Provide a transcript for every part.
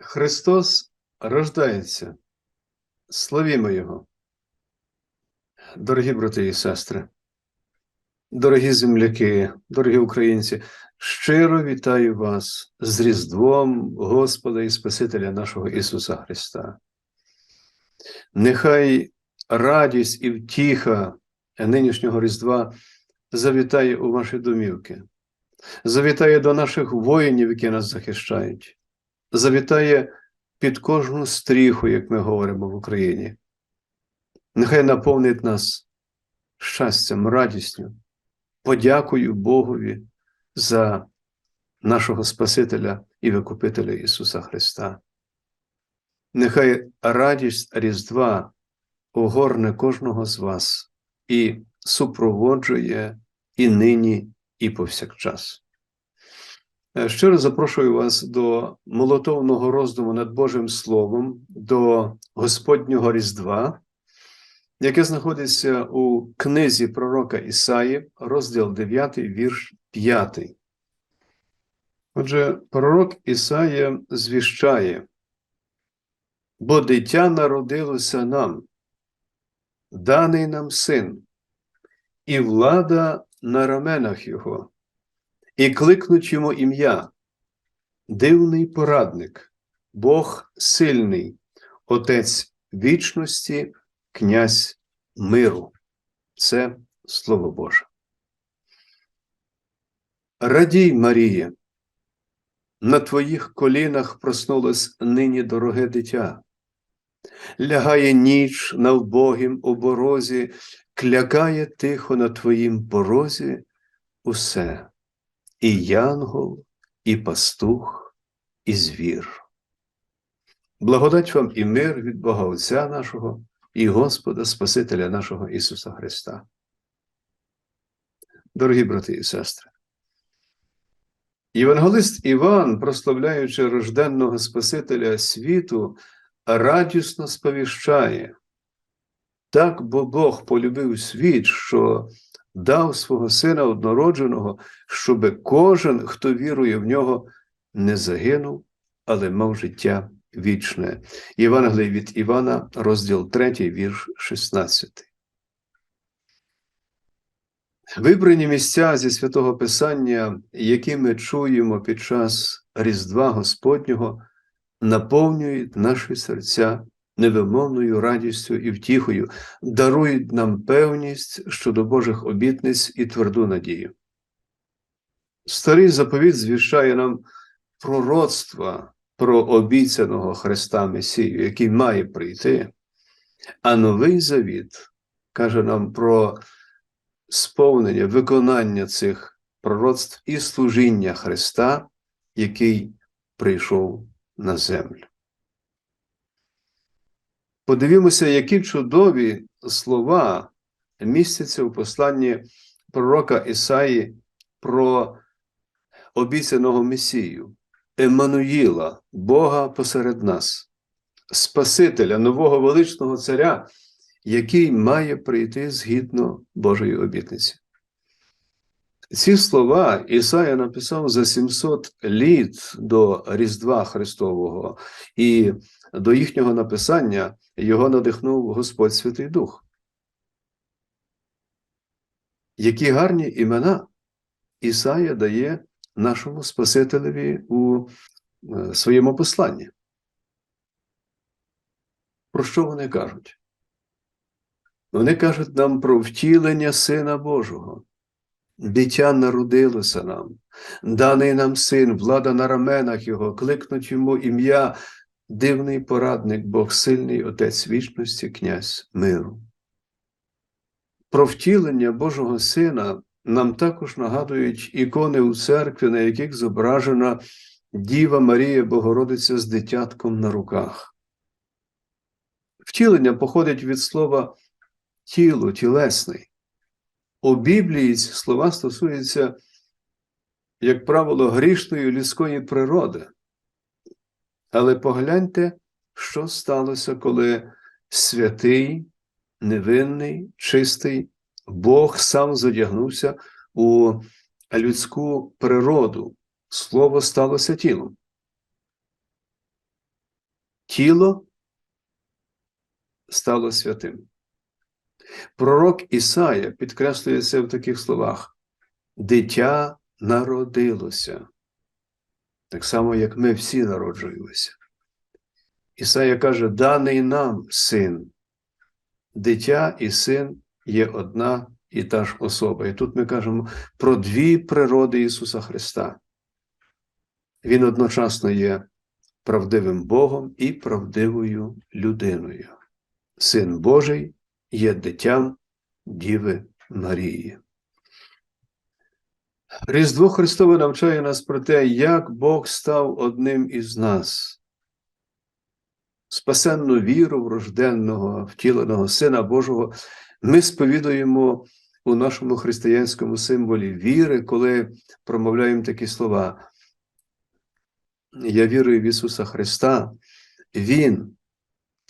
Христос рождається. Славімо Його. Дорогі брати і сестри, дорогі земляки, дорогі українці, щиро вітаю вас з Різдвом Господа і Спасителя нашого Ісуса Христа. Нехай радість і втіха нинішнього Різдва завітає у ваші домівки, завітає до наших воїнів, які нас захищають, завітає під кожну стріху, як ми говоримо в Україні. Нехай наповнить нас щастям, радістю, подякою Богові за нашого Спасителя і Викупителя Ісуса Христа. Нехай радість Різдва огорне кожного з вас і супроводжує і нині, і повсякчас. Е, Щиро запрошую вас до молотовного роздуму над Божим Словом, до Господнього Різдва, яке знаходиться у книзі пророка Ісаї, розділ 9, вірш 5. Отже, пророк Ісая звіщає, бо дитя народилося нам, даний нам син, і влада на раменах його, і кликнуть йому ім'я, дивний порадник, Бог сильний, Отець вічності, князь миру. Це Слово Боже. Радій, Маріє, на твоїх колінах проснулось нині дороге дитя. Лягає ніч на вбогім оборозі, клякає тихо на твоїм порозі усе, і янгол, і пастух, і звір. Благодать вам і мир від Бога Отця нашого і Господа Спасителя нашого Ісуса Христа. Дорогі брати і сестри, Євангелист Іван, прославляючи рожденного Спасителя світу, радісно сповіщає. Так бо Бог полюбив світ, що дав свого Сина однородженого, щоби кожен, хто вірує в нього, не загинув, але мав життя вічне. Євангелій від Івана, розділ 3, вірш 16. Вибрані місця зі святого Писання, які ми чуємо під час Різдва Господнього, наповнюють наші серця невимовною радістю і втіхою, дарують нам певність щодо Божих обітниць і тверду надію. Старий заповіт звіщає нам пророцтва про обіцяного Христа Месію, який має прийти, а новий завіт каже нам про сповнення, виконання цих пророцтв і служіння Христа, який прийшов на землю. Подивімося, які чудові слова містяться у посланні пророка Ісаї про обіцяного Месію, Еммануїла, Бога посеред нас, Спасителя, нового величного Царя, який має прийти згідно Божої обітниці. Ці слова Ісая написав за 700 літ до Різдва Христового, і до їхнього написання його надихнув Господь Святий Дух. Які гарні імена Ісая дає нашому Спасителеві у е, своєму посланні. Про що вони кажуть? Вони кажуть нам про втілення Сина Божого. Дитя народилося нам, даний нам син, влада на раменах Його, кликнуть йому ім'я, дивний порадник, Бог сильний, Отець вічності, князь миру. Про втілення Божого Сина нам також нагадують ікони у церкві, на яких зображена Діва Марія Богородиця з дитятком на руках. Втілення походить від слова тіло, тілесний. У Біблії ці слова стосуються, як правило, грішної людської природи. Але погляньте, що сталося, коли святий, невинний, чистий Бог сам задягнувся у людську природу. Слово сталося тілом. тіло стало святим. Пророк Ісая підкреслює це в таких словах: дитя народилося, так само, як ми всі народжуємося. Ісая каже: даний нам син, дитя і син є одна і та ж особа. І тут ми кажемо про дві природи Ісуса Христа. Він одночасно є правдивим Богом і правдивою людиною. Син Божий є дитям Діви Марії. Різдво Христове навчає нас про те, як Бог став одним із нас. Спасенну віру врожденного, втіленого Сина Божого ми сповідуємо у нашому християнському символі віри, коли промовляємо такі слова. Я вірую в Ісуса Христа, Він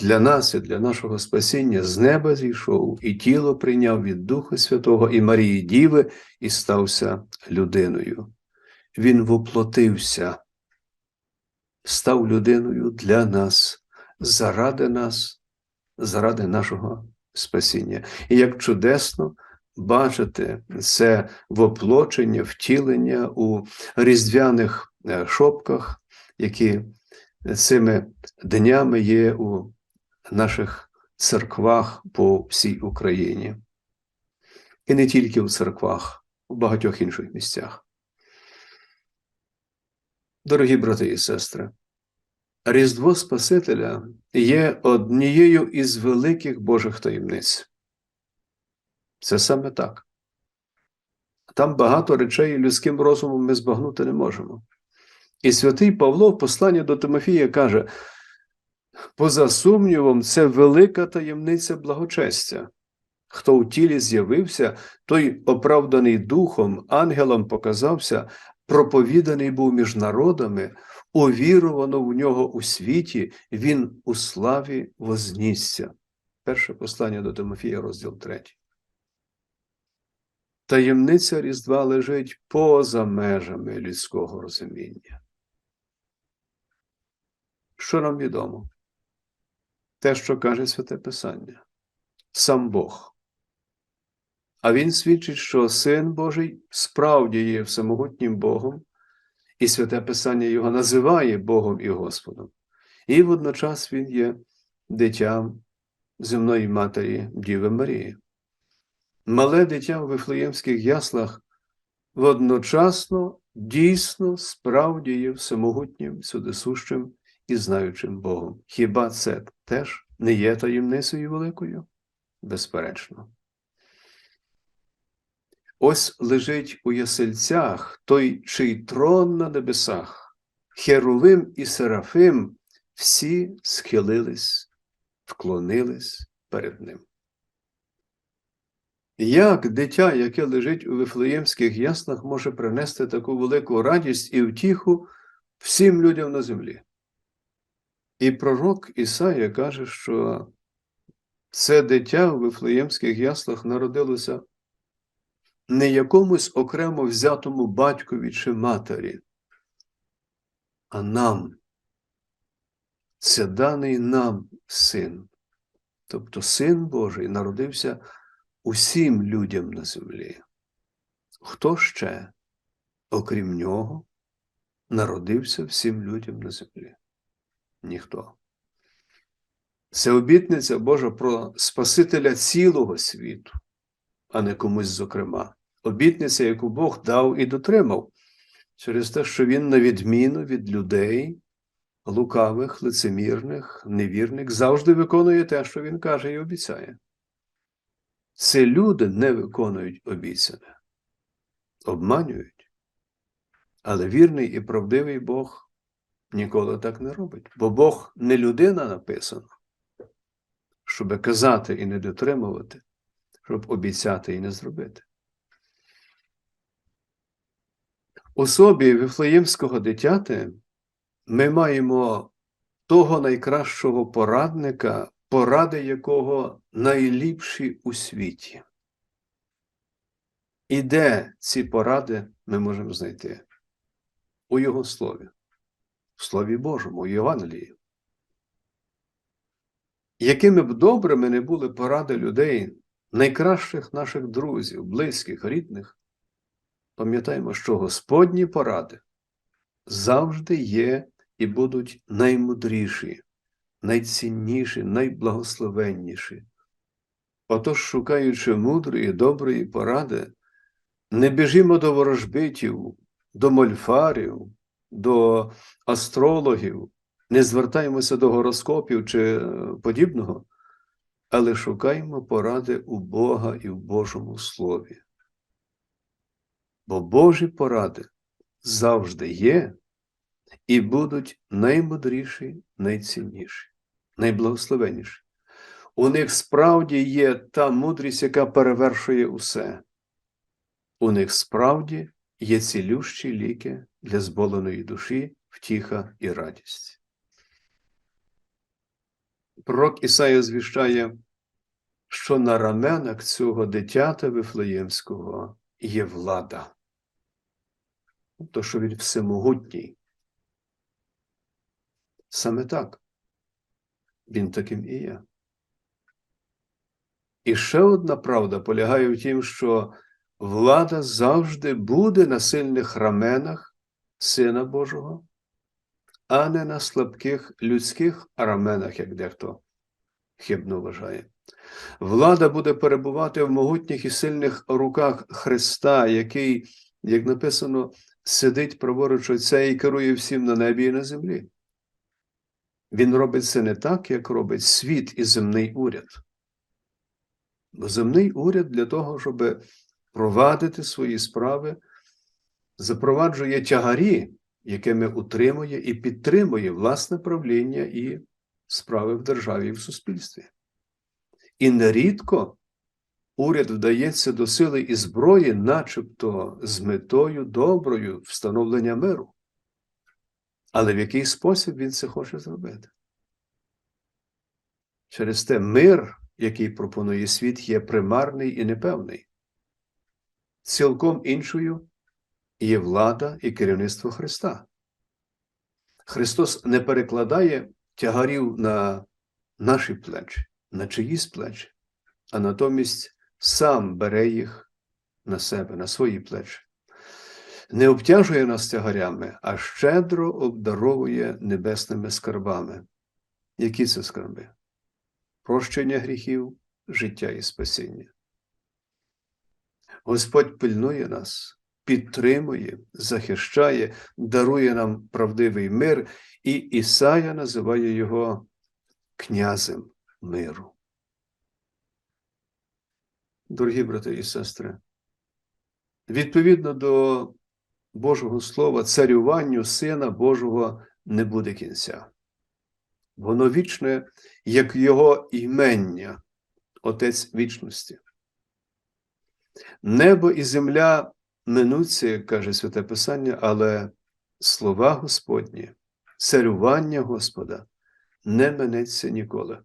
для нас і для нашого спасіння з неба зійшов і тіло прийняв від Духа Святого і Марії Діви і стався людиною. Він воплотився, став людиною для нас, заради нас, заради нашого спасіння. І як чудесно бачити це воплочення, втілення у різдвяних е, шопках, які цими днями є у наших церквах по всій Україні. І не тільки у церквах, у багатьох інших місцях. Дорогі брати і сестри, Різдво Спасителя є однією із великих Божих таємниць. Це саме так. Там багато речей людським розумом ми збагнути не можемо. І святий Павло в посланні до Тимофія каже: поза сумнівом, це велика таємниця благочестя. Хто у тілі з'явився, той оправданий духом, ангелом показався, проповіданий був між народами, увірувано в нього у світі, він у славі вознісся. Перше послання до Тимофія, розділ 3. Таємниця Різдва лежить поза межами людського розуміння. Що нам відомо? Те, що каже Святе Писання, сам Бог. А Він свідчить, що Син Божий справді є всемогутнім Богом, і Святе Писання Його називає Богом і Господом. І водночас Він є дитям земної матері Діви Марії. Мале дитя в Вифлеємських яслах водночасно дійсно справді є всемогутнім, судисущим і знаючим Богом. Хіба це теж не є таємницею великою? Безперечно. Ось лежить у ясельцях той, чий трон на небесах, Херовим і Серафим всі схилились, вклонились перед ним. Як дитя, яке лежить у вифлеємських яснах, може принести таку велику радість і втіху всім людям на землі? І пророк Ісая каже, що це дитя у вифлеємських яслах народилося не якомусь окремо взятому батькові чи матері, а нам. Це даний нам син. Тобто Син Божий народився усім людям на землі. Хто ще, окрім нього, народився всім людям на землі? Ніхто. Це обітниця Божа про Спасителя цілого світу, а не комусь зокрема обітниця, яку Бог дав і дотримав, через те, що Він, на відміну від людей, лукавих, лицемірних, невірних, завжди виконує те, що Він каже і обіцяє. Це люди не виконують обіцяне, обманюють. Але вірний і правдивий Бог ніколи так не робить. Бо Бог не людина написано, щоб казати і не дотримувати, щоб обіцяти і не зробити. особі Вифлеємського дитяти ми маємо того найкращого порадника, поради якого найліпші у світі. І де ці поради ми можемо знайти? У Його слові, в Слові Божому, у Євангелії. якими б добрими не були поради людей, найкращих наших друзів, близьких, рідних, пам'ятаємо, що Господні поради завжди є і будуть наймудріші, найцінніші, найблагословенніші. Отож, шукаючи мудрої, доброї поради, не біжімо до ворожбитів, до мольфарів, до астрологів, не звертаємося до гороскопів чи е, подібного, але шукаємо поради у Бога і в Божому Слові. Бо Божі поради завжди є і будуть наймудріші, найцінніші, найблагословенніші. У них справді є та мудрість, яка перевершує усе. У них справді є цілющі ліки для зболеної душі, втіха і радість. Пророк Ісая звіщає, що на раменах цього дитята Вифлеємського є влада. То, що він всемогутній. Саме так. Він таким і є. І ще одна правда полягає в тім, що влада завжди буде на сильних раменах Сина Божого, а не на слабких людських раменах, як дехто хибно вважає. Влада буде перебувати в могутніх і сильних руках Христа, який, як написано, сидить праворуч Отця і керує всім на небі і на землі. Він робить це не так, як робить світ і земний уряд. Бо земний уряд для того, щоб провадити свої справи, запроваджує тягарі, якими утримує і підтримує власне правління і справи в державі і в суспільстві. І нерідко уряд вдається до сили і зброї, начебто з метою доброю встановлення миру. Але в який спосіб він це хоче зробити? Через те мир, який пропонує світ, є примарний і непевний. Цілком іншою є влада і керівництво Христа. Христос не перекладає тягарів на наші плечі, на чиїсь плечі, а натомість сам бере їх на себе, на свої плечі. Не обтяжує нас тягарями, а щедро обдаровує небесними скарбами. Які це скарби? Прощення гріхів, життя і спасіння. Господь пильнує нас, підтримує, захищає, дарує нам правдивий мир, і Ісая називає його князем миру. Дорогі брати і сестри, відповідно до Божого Слова, царюванню Сина Божого не буде кінця. Воно вічне, як Його імення, Отець вічності. Небо і земля минуться, як каже Святе Писання, але слова Господні, царювання Господа не минеться ніколи.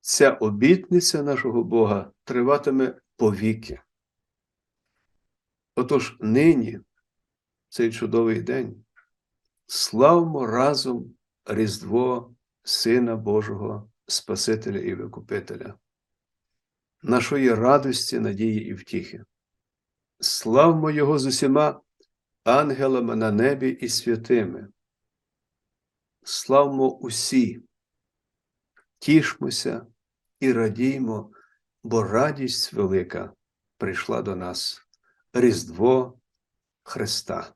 Ця обітниця нашого Бога триватиме повіки. Отож нині, цей чудовий день, славмо разом Різдво Сина Божого Спасителя і Викупителя, нашої радості, надії і втіхи. Славмо Його з усіма ангелами на небі і святими. Славмо усі, тішмося і радіймо, бо радість велика прийшла до нас Різдво Христа.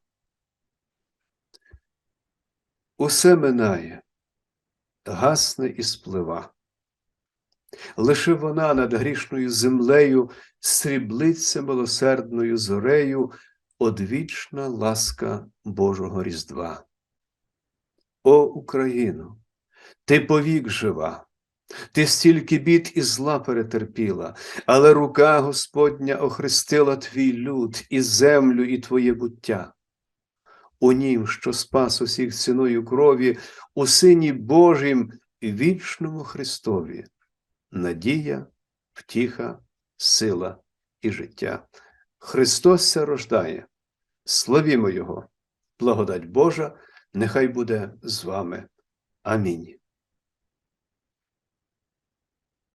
Усе минає, гасне і сплива. Лише вона над грішною землею сріблиться милосердною зорею, одвічна ласка Божого Різдва. О Україно, ти повік жива, ти стільки бід і зла перетерпіла, але рука Господня охрестила твій люд і землю, і твоє буття. У нім, що спас усіх ціною крові, у Сині Божім вічному Христові, надія, втіха, сила і життя. Христос се рождає, славімо Його, благодать Божа, нехай буде з вами. Амінь.